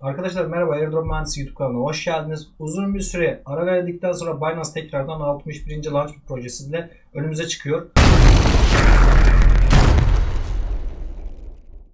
Arkadaşlar merhaba Airdrop Mühendisi YouTube kanalına hoş geldiniz. Uzun bir süre ara verdikten sonra Binance tekrardan 61. Launchpad projesiyle önümüze çıkıyor.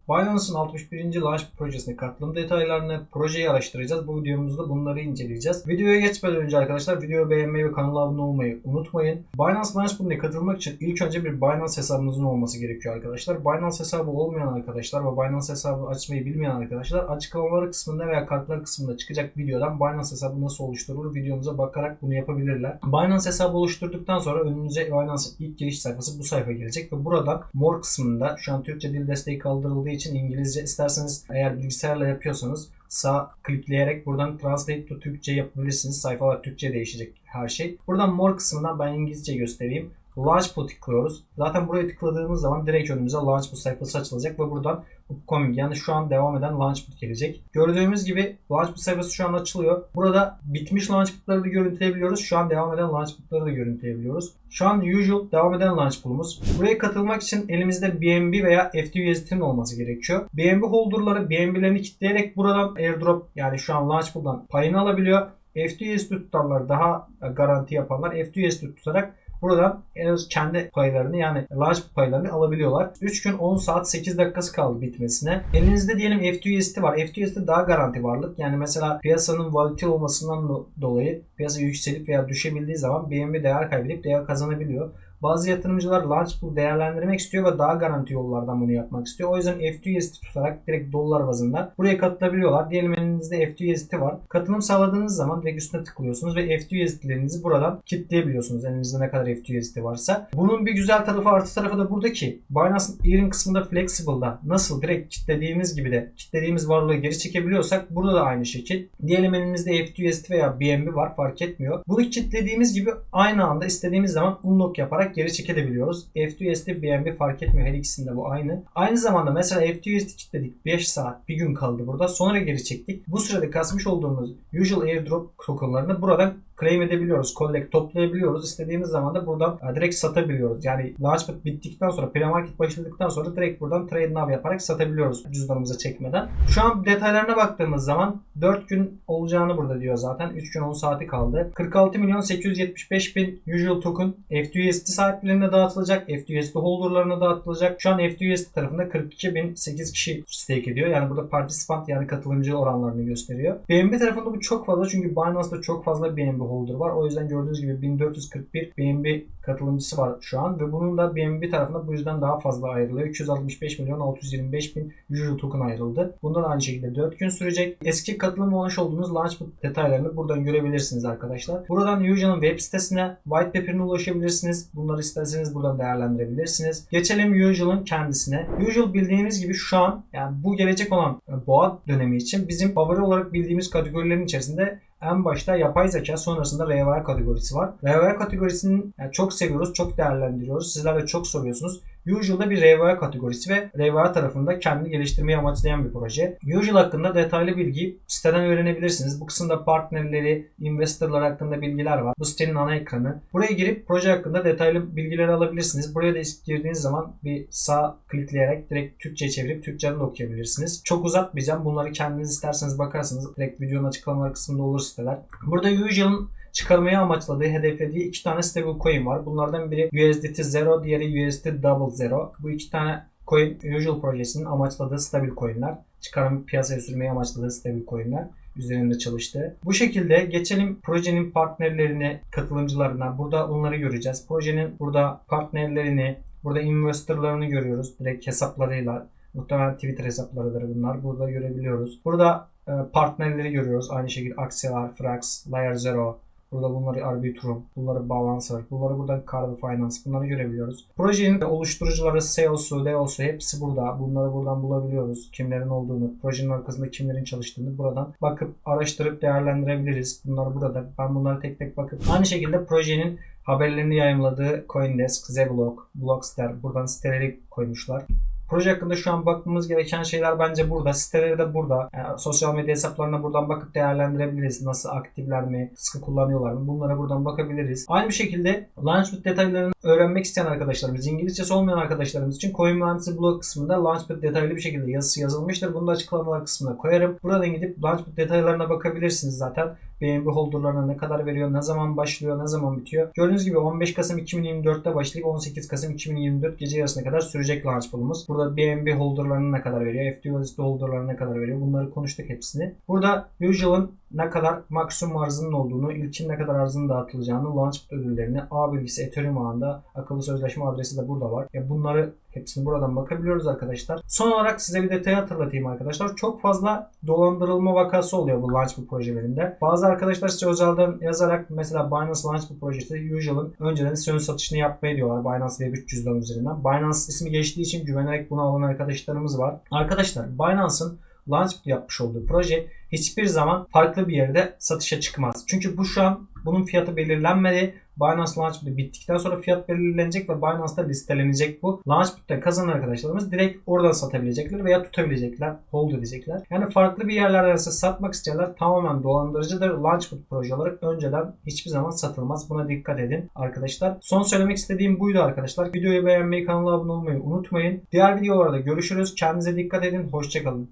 Binance'ın 61. Launchpad projesine katılım detaylarını, projeyi araştıracağız. Bu videomuzda bunları inceleyeceğiz. Videoya geçmeden önce arkadaşlar videoyu beğenmeyi ve kanala abone olmayı unutmayın. Binance Launchpad'ine katılmak için ilk önce bir Binance hesabınızın olması gerekiyor arkadaşlar. Binance hesabı olmayan arkadaşlar ve Binance hesabı açmayı bilmeyen arkadaşlar açıklamalar kısmında veya kartlar kısmında çıkacak videodan Binance hesabı nasıl oluşturulur videomuza bakarak bunu yapabilirler. Binance hesabı oluşturduktan sonra önünüze Binance'ın ilk giriş sayfası bu sayfa gelecek ve buradan More kısmında şu an Türkçe dil desteği kaldırıldığı için İngilizce isterseniz eğer bilgisayarla yapıyorsanız sağ klikleyerek buradan Translate to Türkçe yapabilirsiniz. Sayfalar Türkçe değişecek her şey. Buradan More kısmından ben İngilizce göstereyim. Launchpad tıklıyoruz. Zaten buraya tıkladığımız zaman direkt önümüze Launchpad sayfası açılacak ve buradan upcoming yani şu an devam eden Launchpad gelecek. Gördüğümüz gibi Launchpad sayfası şu an açılıyor. Burada bitmiş Launchpad'ları da görüntüleyebiliyoruz. Şu an devam eden Launchpad'ları da görüntüleyebiliyoruz. Şu an usual devam eden Launchpad'ımız. Buraya katılmak için elimizde BNB veya FTUSD'nin olması gerekiyor. BNB holder'ları BNB'lerini kilitleyerek buradan airdrop yani şu an Launchpad'dan payını alabiliyor. FTUSD tutanlar daha garanti yapanlar FTUSD tutarak Buradan en az kendi paylarını yani large paylarını alabiliyorlar. 3 gün 10 saat 8 dakikası kaldı bitmesine. Elinizde diyelim FTUSD var. FTUSD daha garanti varlık. Yani mesela piyasanın volatil olmasından dolayı piyasa yükselip veya düşebildiği zaman BNB değer kaybedip değer kazanabiliyor. Bazı yatırımcılar Launchpool değerlendirmek istiyor ve daha garanti yollardan bunu yapmak istiyor. O yüzden FTUSD tutarak direkt dolar bazında buraya katılabiliyorlar. Diyelim elinizde FTUSD var. Katılım sağladığınız zaman direkt üstüne tıklıyorsunuz ve FTUSD'lerinizi buradan kilitleyebiliyorsunuz. Elinizde ne kadar FTUSD varsa. Bunun bir güzel tarafı artı tarafı da buradaki Binance'ın Ethereum kısmında Flexible'da nasıl direkt kilitlediğimiz gibi de kilitlediğimiz varlığı geri çekebiliyorsak burada da aynı şekil. Diyelim elimizde FTUSD veya BNB var fark etmiyor. Bunu kilitlediğimiz gibi aynı anda istediğimiz zaman unlock yaparak geri çekebiliyoruz. FTUSD, BNB fark etmiyor. Her ikisinde bu aynı. Aynı zamanda mesela FTUSD kilitledik. 5 saat, bir gün kaldı burada. Sonra geri çektik. Bu sırada kasmış olduğumuz Usual Airdrop tokenlarını buradan claim edebiliyoruz. Collect toplayabiliyoruz. İstediğimiz zaman da buradan e, direkt satabiliyoruz. Yani Launchpad bittikten sonra pre-market başladıktan sonra direkt buradan trade now yaparak satabiliyoruz cüzdanımıza çekmeden. Şu an detaylarına baktığımız zaman 4 gün olacağını burada diyor zaten. 3 gün 10 saati kaldı. 46 milyon 875 bin usual token FTUSD sahiplerine dağıtılacak. FTUSD holderlarına dağıtılacak. Şu an FTUSD tarafında 42 bin 8 kişi stake ediyor. Yani burada participant yani katılımcı oranlarını gösteriyor. BNB tarafında bu çok fazla çünkü Binance'da çok fazla BNB holder var. O yüzden gördüğünüz gibi 1441 BNB katılımcısı var şu an ve bunun da BNB tarafında bu yüzden daha fazla ayrılıyor. 265 milyon 625 bin usual token ayrıldı. Bundan aynı şekilde 4 gün sürecek. Eski katılım olmuş olduğunuz Launchpad detaylarını buradan görebilirsiniz arkadaşlar. Buradan Usual'ın web sitesine white paper'ine ulaşabilirsiniz. Bunları isterseniz buradan değerlendirebilirsiniz. Geçelim Usual'ın kendisine. Usual bildiğiniz gibi şu an yani bu gelecek olan boğa dönemi için bizim favori olarak bildiğimiz kategorilerin içerisinde en başta yapay zeka sonrasında RWA kategorisi var. RWA kategorisini yani çok seviyoruz, çok değerlendiriyoruz. Sizler de çok soruyorsunuz. Usual'da bir RWA kategorisi ve RWA tarafında kendini geliştirmeyi amaçlayan bir proje. Usual hakkında detaylı bilgi siteden öğrenebilirsiniz. Bu kısımda partnerleri, investorlar hakkında bilgiler var. Bu sitenin ana ekranı. Buraya girip proje hakkında detaylı bilgileri alabilirsiniz. Buraya da girdiğiniz zaman bir sağ klikleyerek direkt Türkçe çevirip Türkçeden de okuyabilirsiniz. Çok uzatmayacağım. Bunları kendiniz isterseniz bakarsınız. Direkt videonun açıklamalar kısmında olur siteler. Burada Usual'ın çıkarmayı amaçladığı, hedeflediği iki tane stablecoin var. Bunlardan biri USDT Zero, diğeri USDT Double Zero. Bu iki tane coin Usual projesinin amaçladığı stabil coinler. Çıkarım piyasaya sürmeyi amaçladığı stabil coinler üzerinde çalıştı. Bu şekilde geçelim projenin partnerlerine, katılımcılarına. Burada onları göreceğiz. Projenin burada partnerlerini, burada investorlarını görüyoruz. Direkt hesaplarıyla. Muhtemelen Twitter hesaplarıdır bunlar. Burada görebiliyoruz. Burada partnerleri görüyoruz. Aynı şekilde Axelar, Frax, Layer Zero, Burada bunları Arbitrum, bunları Balancer, bunları buradan Carve Finance bunları görebiliyoruz. Projenin oluşturucuları SEO'su, DEO'su hepsi burada. Bunları buradan bulabiliyoruz. Kimlerin olduğunu, projenin arkasında kimlerin çalıştığını buradan bakıp araştırıp değerlendirebiliriz. Bunlar burada. Ben bunları tek tek bakıp aynı şekilde projenin haberlerini yayımladığı Coindesk, Zeblock, Blockster buradan siteleri koymuşlar. Proje hakkında şu an bakmamız gereken şeyler bence burada. Siteleri de burada. Yani sosyal medya hesaplarına buradan bakıp değerlendirebiliriz. Nasıl aktifler mi, sıkı kullanıyorlar mı? Bunlara buradan bakabiliriz. Aynı şekilde Launchpad detaylarını öğrenmek isteyen arkadaşlarımız, İngilizcesi olmayan arkadaşlarımız için Coin Mühendisi blog kısmında Launchpad detaylı bir şekilde yazısı yazılmıştır. Bunu da açıklamalar kısmına koyarım. Buradan gidip Launchpad detaylarına bakabilirsiniz zaten. BNB holderlarına ne kadar veriyor, ne zaman başlıyor, ne zaman bitiyor. Gördüğünüz gibi 15 Kasım 2024'te başlayıp 18 Kasım 2024 gece yarısına kadar sürecek Launchpad'ımız. Burada BNB holderlarına ne kadar veriyor, FTUSD holderlarına ne kadar veriyor. Bunları konuştuk hepsini. Burada Usual'ın ne kadar maksimum arzının olduğunu, ilkin ne kadar arzının dağıtılacağını, Launchpad ödüllerini, ağ bilgisi Ethereum ağında akıllı sözleşme adresi de burada var. Ya bunları hepsini buradan bakabiliyoruz arkadaşlar. Son olarak size bir detayı hatırlatayım arkadaşlar. Çok fazla dolandırılma vakası oluyor bu Launchpad projelerinde. Bazı arkadaşlar size özelden yazarak mesela Binance Launchpad projesi Usual'ın önceden size ön satışını yapmayı diyorlar. Binance Web 300'den üzerinden. Binance ismi geçtiği için güvenerek bunu alan arkadaşlarımız var. Arkadaşlar Binance'ın Launchpad yapmış olduğu proje hiçbir zaman farklı bir yerde satışa çıkmaz. Çünkü bu şu an bunun fiyatı belirlenmedi. Binance Launchpad bittikten sonra fiyat belirlenecek ve Binance'da listelenecek bu. Launchpad'da kazanan arkadaşlarımız direkt oradan satabilecekler veya tutabilecekler, hold edecekler. Yani farklı bir yerlerden ise satmak isteyenler tamamen dolandırıcıdır. Launchpad proje olarak önceden hiçbir zaman satılmaz. Buna dikkat edin arkadaşlar. Son söylemek istediğim buydu arkadaşlar. Videoyu beğenmeyi, kanala abone olmayı unutmayın. Diğer videolarda görüşürüz. Kendinize dikkat edin. Hoşçakalın.